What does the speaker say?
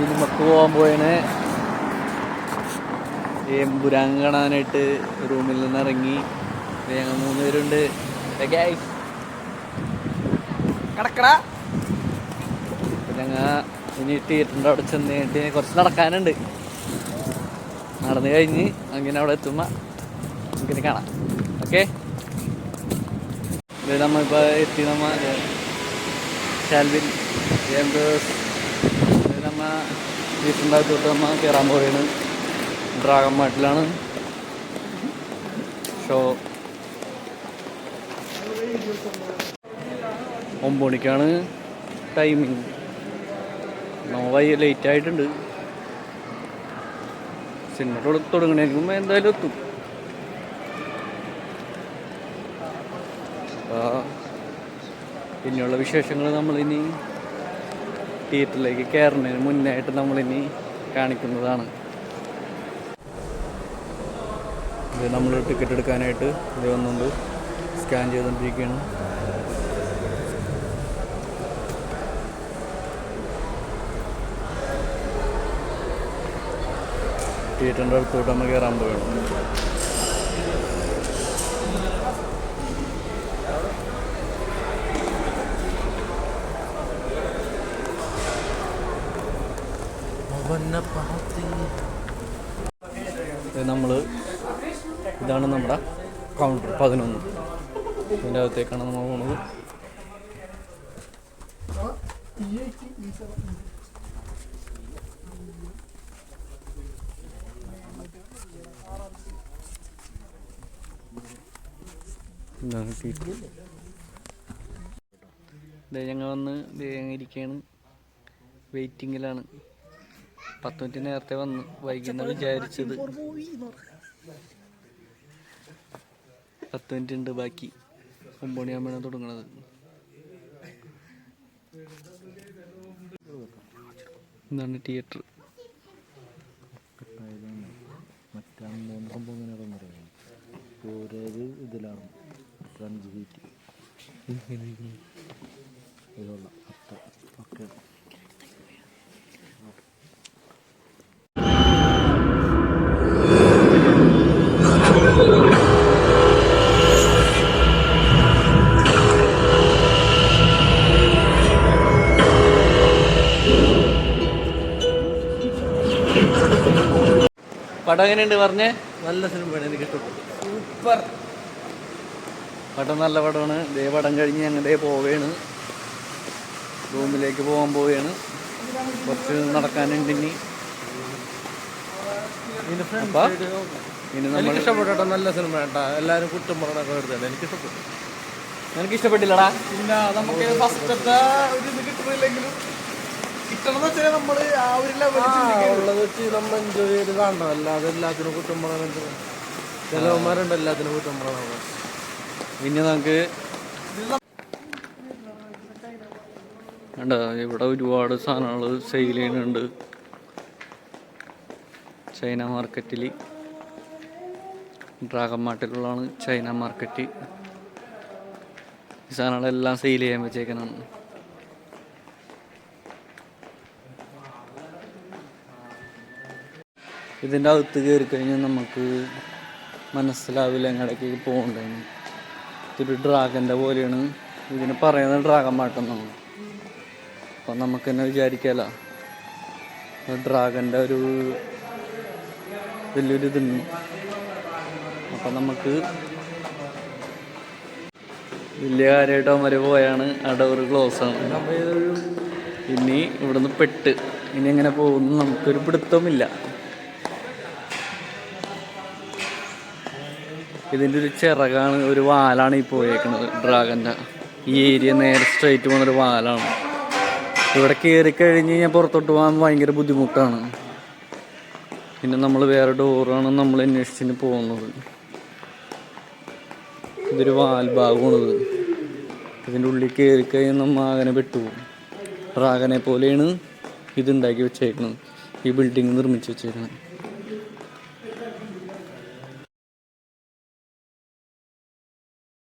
സിനിമക്ക് പോകാൻ പോയണ് എമ്പുരാൻ കാണാനായിട്ട് റൂമിൽ നിന്ന് ഇറങ്ങി. ഞങ്ങൾ മൂന്ന് പേരുണ്ട്. കടക്കടാ. ഞങ്ങ ഇനി തിയേറ്ററിന്റെ അവിടെ ചെന്ന് കഴിഞ്ഞിട്ട് കുറച്ച് നടക്കാനുണ്ട്. നടന്നു കഴിഞ്ഞ് അങ്ങനെ അവിടെ എത്തുമ്പോൾ നമുക്കിനി കാണാം. ഓക്കെ നമ്മളിപ്പോൾ എത്തി നമ്മൾ ഷാൽവിൻ എംബേഴ്സ് ഇത് നമ്മ നമ്മൾ കയറാൻ പോവുകയാണ്. ഡ്രാഗൺ മാട്ടിലാണ്. ഷോ. ഒമ്പത് മണിക്കാണ് ടൈമിങ് നോവായി ലേറ്റ് ആയിട്ടുണ്ട്. സിനിമ തുടങ്ങണേക്കും എന്തായാലും എത്തും. പിന്നെയുള്ള വിശേഷങ്ങൾ നമ്മളിനി തിയേറ്ററിലേക്ക് കയറുന്നതിന് മുന്നായിട്ട് നമ്മളിനി കാണിക്കുന്നതാണ്. ഇത് നമ്മൾ ടിക്കറ്റ് എടുക്കാനായിട്ട് ഇത് വന്നുകൊണ്ട് സ്കാൻ ചെയ്തുകൊണ്ടിരിക്കുകയാണ് തിയേറ്ററിന്റെ അടുത്തോട്ട് നമ്മൾ കയറാൻ പോവുകയാണ്. നമ്മൾ ഇതാണ് നമ്മുടെ കൗണ്ടർ പതിനൊന്ന്. ഇതിന്റെ അകത്തേക്കാണ് നമ്മൾ പോകുന്നത് ഞങ്ങൾ വന്ന് ഇരിക്കുകയാണ് വെയിറ്റിങ്ങിലാണ് പത്ത് മിനിറ്റ് നേരത്തെ വന്ന്. വൈകുന്ന വിചാരിച്ചത്. പത്ത് മിനിറ്റ് ഉണ്ട് ബാക്കി. ഒമ്പത് മണിയാകുമ്പോഴാണ് തുടങ്ങണത്. ഇന്നാണ് തിയേറ്റർ. സംഭവം ഇങ്ങനെ. ഇതിലാണ് ഇതുള്ള പത്ത് ഓക്കെ പടം എങ്ങനെയുണ്ട് പറഞ്ഞേ? നല്ല സിനിമയാണ് എനിക്ക് ഇഷ്ടപ്പെട്ടു. സൂപ്പർ. പടം നല്ല പടമാണ്. ദേ പടം കഴിഞ്ഞ് ഞങ്ങളുടെ പോവുകയാണ്. റൂമിലേക്ക് പോകാൻ പോവുകയാണ്. കുറച്ച് നടക്കാനുണ്ട് ഇനി. നമ്മൾ ഇഷ്ടപ്പെട്ടോ നല്ല സിനിമ കേട്ടോ. എല്ലാവരും കുറ്റം പറഞ്ഞൊക്കെ എടുത്തത് എനിക്ക് ഇഷ്ടപ്പെട്ടു എനിക്ക് ഇഷ്ടപ്പെട്ടില്ലടാ? ഇല്ല നമുക്ക് ഫസ്റ്റത്തെ ഒരു ഇത് കിട്ടുന്നില്ലെങ്കിലും കിട്ടണമെന്ന് വെച്ചാൽ നമ്മൾ ആ ഒരു ലെവലിൽ ഉള്ളത് വെച്ച് നമ്മൾ എൻജോയ് ചെയ്ത് കാണണം. അല്ലാതെ എല്ലാത്തിനും കുറ്റം പറയാൻ ചിലവന്മാരുണ്ട് എല്ലാത്തിനും കുറ്റം പറയണം. പിന്നെ നമുക്ക് കണ്ടോ ഇവിടെ ഒരുപാട് സാധനങ്ങൾ സെയിൽ ചെയ്യുന്നുണ്ട്. ചൈന മാർക്കറ്റിൽ ഡ്രാഗൺ മാർട്ടിലുള്ളതാണ് ചൈന മാർക്കറ്റ് ഈ സാധനങ്ങളെല്ലാം സെയിൽ ചെയ്യാൻ വെച്ചേക്കണം ഇതിന്റെ അകത്ത് കയറി കഴിഞ്ഞാൽ നമുക്ക് മനസ്സിലാവില്ല എങ്ങടേക്ക് പോകണ്ടെന്ന്. ഇതൊരു ഡ്രാഗന്റെ പോലെയാണ് ഇതിന് പറയുന്നത് മാട്ടം മാട്ടെന്നാണ് അപ്പം നമുക്ക് തന്നെ വിചാരിക്കല. ഡ്രാഗന്റെ ഒരു വലിയൊരു ഇതുണ്ട്. അപ്പം നമുക്ക് വലിയ കാര്യമായിട്ട് അവന്മാർ പോയാണ്. ആ ഡോർ ക്ലോസ് ആണ്. ഇനി ഇവിടുന്ന് പെട്ട്. ഇനി എങ്ങനെ പോകുന്നു? നമുക്കൊരു പിടുത്തവുമില്ല. ഇതിന്റെ ഒരു ചിറകാണ് ഒരു വാലാണ് ഈ പോയേക്കുന്നത് ഡ്രാഗന്റെ. ഈ ഏരിയ നേരെ സ്ട്രൈറ്റ് പോകുന്നൊരു വാലാണ്. ഇവിടെ കയറി കഴിഞ്ഞ് കഴിഞ്ഞാൽ പുറത്തോട്ട് പോകാൻ ഭയങ്കര ബുദ്ധിമുട്ടാണ്. പിന്നെ നമ്മൾ വേറെ ഡോറാണ് നമ്മൾ അന്വേഷിച്ചിന് പോകുന്നത്. ഇതൊരു വാൽഭാഗമാണിത് ഇതിന്റെ ഉള്ളിൽ കയറി കഴിഞ്ഞാൽ നമ്മൾ ആകനെ പെട്ടുപോകും. ഡ്രാഗനെ പോലെയാണ് ഇതുണ്ടാക്കി വെച്ചേക്കുന്നത് ഈ ബിൽഡിങ് നിർമ്മിച്ച് വെച്ചേക്കുന്നത്